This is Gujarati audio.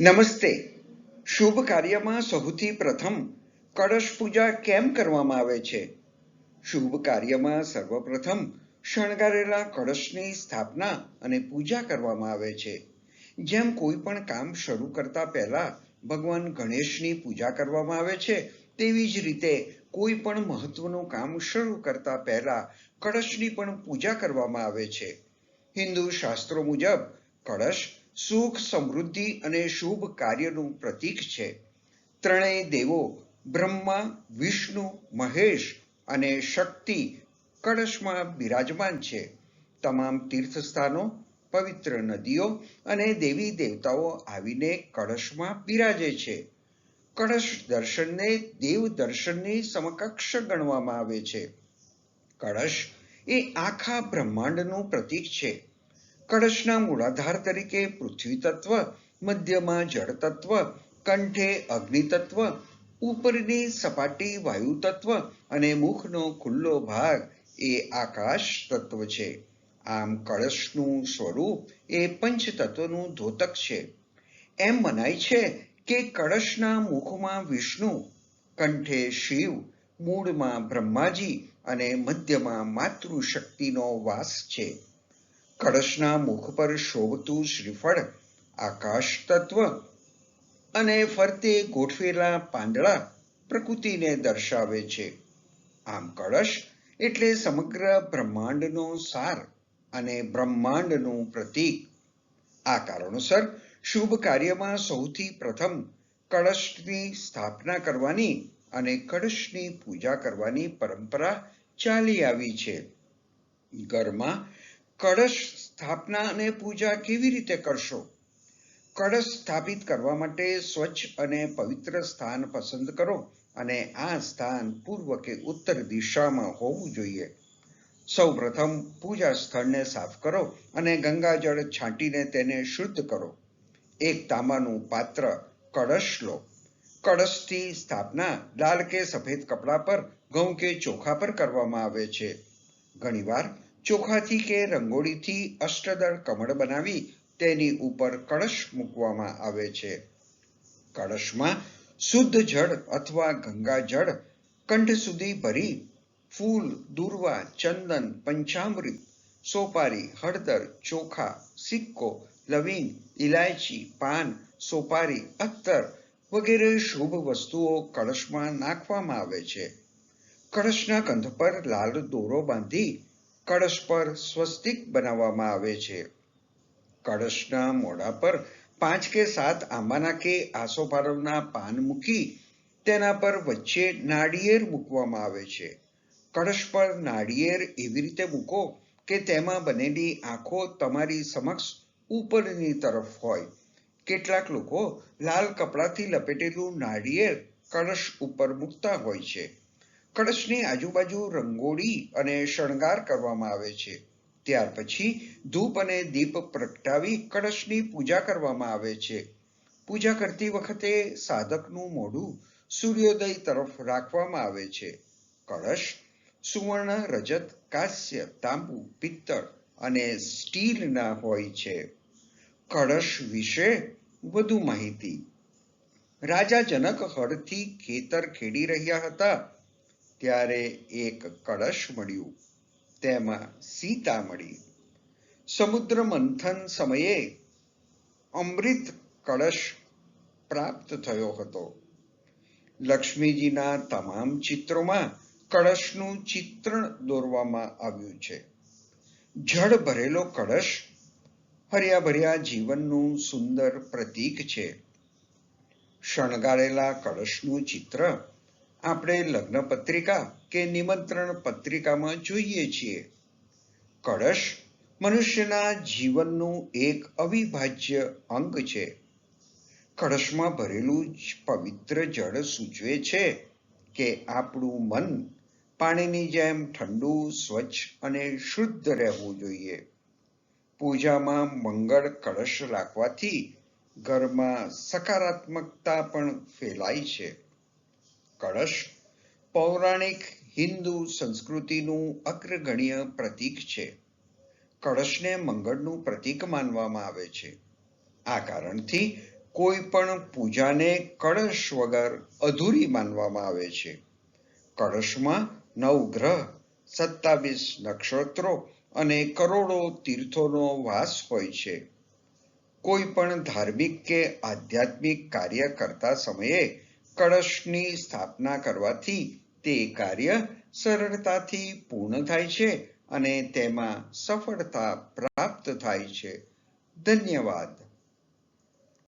નમસ્તે. શુભ કાર્યમાં સૌથી પ્રથમ કળશ પૂજા કેમ કરવામાં આવે છે? શુભ કાર્યમાં સર્વપ્રથમ શણગારેલા કળશની સ્થાપના અને પૂજા કરવામાં આવે છે. જેમ કોઈ પણ કામ શરૂ કરતા પહેલા ભગવાન ગણેશની પૂજા કરવામાં આવે છે, તેવી જ રીતે કોઈ પણ મહત્વનું કામ શરૂ કરતા પહેલા કળશની પણ પૂજા કરવામાં આવે છે. હિન્દુ શાસ્ત્રો મુજબ કળશ સુખ સમૃદ્ધિ અને શુભ કાર્યનું પ્રતીક છે. ત્રણેય દેવો બ્રહ્મા, વિષ્ણુ, મહેશ અને શક્તિ કળશમાં બિરાજમાન છે. તમામ તીર્થસ્થાનો, પવિત્ર નદીઓ અને દેવી દેવતાઓ આવીને કળશમાં બિરાજે છે. કળશ દર્શનને દેવ દર્શનની સમકક્ષ ગણવામાં આવે છે. કળશ એ આખા બ્રહ્માંડનું પ્રતીક છે. કળશના મૂળાધાર તરીકે પૃથ્વી તત્વ, મધ્યમાં જળ તત્વ, કંઠે અગ્નિ તત્વ, ઉપરની સપાટી વાયુ તત્વ અને મુખનો ખુલ્લો ભાગ એ આકાશ તત્વ છે. આમ કળશનું સ્વરૂપ એ પંચ તત્વનું ધોતક છે. એમ મનાય છે કે કળશના મુખમાં વિષ્ણુ, કંઠે શિવ, મૂળમાં બ્રહ્માજી અને મધ્યમાં માતૃશક્તિનો વાસ છે. કળશના મુખ પર શોભતું શ્રીફળ, આકાશ તત્વ અને ફરતે ગોઠવેલા પાંદડા પ્રકૃતિને દર્શાવે છે. આમ કળશ એટલે સમગ્ર બ્રહ્માંડનો સાર અને બ્રહ્માંડનું પ્રતીક. આ કારણોસર શુભ કાર્યમાં સૌથી પ્રથમ કળશની સ્થાપના કરવાની અને કળશની પૂજા કરવાની પરંપરા ચાલી આવી છે. ઘરમાં કળશ સ્થાપના અને પૂજા કેવી રીતે કરશો? કળશ સ્થાપિત કરવા માટે સ્વચ્છ અને પવિત્ર સ્થાન પસંદ કરો અને આ સ્થાન પૂર્વ કે ઉત્તર દિશામાં હોવું જોઈએ. સૌપ્રથમ પૂજા સ્થળને સાફ કરો અને ગંગાજળ છાંટીને તેને શુદ્ધ કરો. એક તાંબાનું પાત્ર કળશ લો. કળશથી સ્થાપના લાલ કે સફેદ કપડા પર, ઘઉં કે ચોખા પર કરવામાં આવે છે. ઘણીવાર ચોખાથી કે રંગોળીથી અષ્ટદળ કમળ બનાવી તેની ઉપર કળશ મૂકવામાં આવે છે. કળશમાં શુદ્ધ જળ અથવા ગંગા જળ કંઠ સુધી ભરી ફૂલ, દુર્વા, ચંદન, પંચામૃત, સોપારી, હળદર, ચોખા, સિક્કો, લવિંગ ઇલાયચી પાન, સોપારી અત્તર વગેરે શુભ વસ્તુઓ કળશમાં નાખવામાં આવે છે. કળશના કંધ પર લાલ દોરો બાંધી કળશ પર સ્વસ્તિક બનાવવામાં આવે છે. કળશના મોઢા પર પાંચ કે સાત આંબાના કે આસોપાલવના પાન મૂકી તેના પર વચ્ચે નાળિયેર મૂકવામાં આવે છે. કળશ પર નાળિયેર એવી રીતે મૂકો કે તેમાં બનેલી આંખો તમારી સમક્ષ ઉપરની તરફ હોય. કેટલાક લોકો લાલ કપડાથી લપેટેલું નાળિયેર કળશ ઉપર મૂકતા હોય છે. કળશની આજુબાજુ રંગોળી અને શણગાર કરવામાં આવે છે. ત્યાર પછી ધૂપ અને દીપ પ્રગટાવી કળશની પૂજા કરવામાં આવે છે. પૂજા કરતી વખતે સાધકનું મોઢું સૂર્યોદય તરફ રાખવામાં આવે છે. કળશ, સુવર્ણ, રજત, કાંસ્ય, તાંબુ, પિત્તળ અને સ્ટીલના હોય છે. કળશ વિશે વધુ માહિતી. રાજા જનક હળથી ખેતર ખેડી રહ્યા હતા. ત્યારે એક કળશ મળ્યું. તેમાં સીતા મળી. સમુદ્ર મંથન સમયે અમૃત કળશ પ્રાપ્ત થયો હતો. લક્ષ્મીજીના તમામ ચિત્રોમાં કળશનું ચિત્રણ દોરવામાં આવ્યું છે. જળ ભરેલો કળશ હર્યા ભર્યા જીવનનું સુંદર પ્રતીક છે. શણગારેલા કળશનું ચિત્ર આપણે લગ્ન પત્રિકા કે નિમંત્રણ પત્રિકામાં જોઈએ છીએ. કળશ મનુષ્યના જીવનનું એક અવિભાજ્ય અંગ છે. કળશમાં ભરેલું પવિત્ર જળ સૂચવે છે કે આપણું મન પાણીની જેમ ઠંડુ, સ્વચ્છ અને શુદ્ધ રહેવું જોઈએ. પૂજામાં મંગળ કળશ રાખવાથી ઘરમાં સકારાત્મકતા પણ ફેલાય છે. કળશ, પૌરાણિક હિન્દુ સંસ્કૃતિનું અગ્રગણ્ય પ્રતીક છે. કળશને મંગળનું પ્રતીક માનવામાં આવે છે. આ કારણથી કોઈ પણ પૂજાને કળશ વગર અધૂરી માનવામાં આવે છે. કળશમાં નવ ગ્રહ, સત્તાવીસ નક્ષત્રો અને કરોડો તીર્થોનો વાસ હોય છે. કોઈ પણ ધાર્મિક કે આધ્યાત્મિક કાર્ય કરતા સમયે કળશની સ્થાપના કરવાથી તે કાર્ય સરળતાથી પૂર્ણ થાય છે અને તેમાં સફળતા પ્રાપ્ત થાય છે. ધન્યવાદ.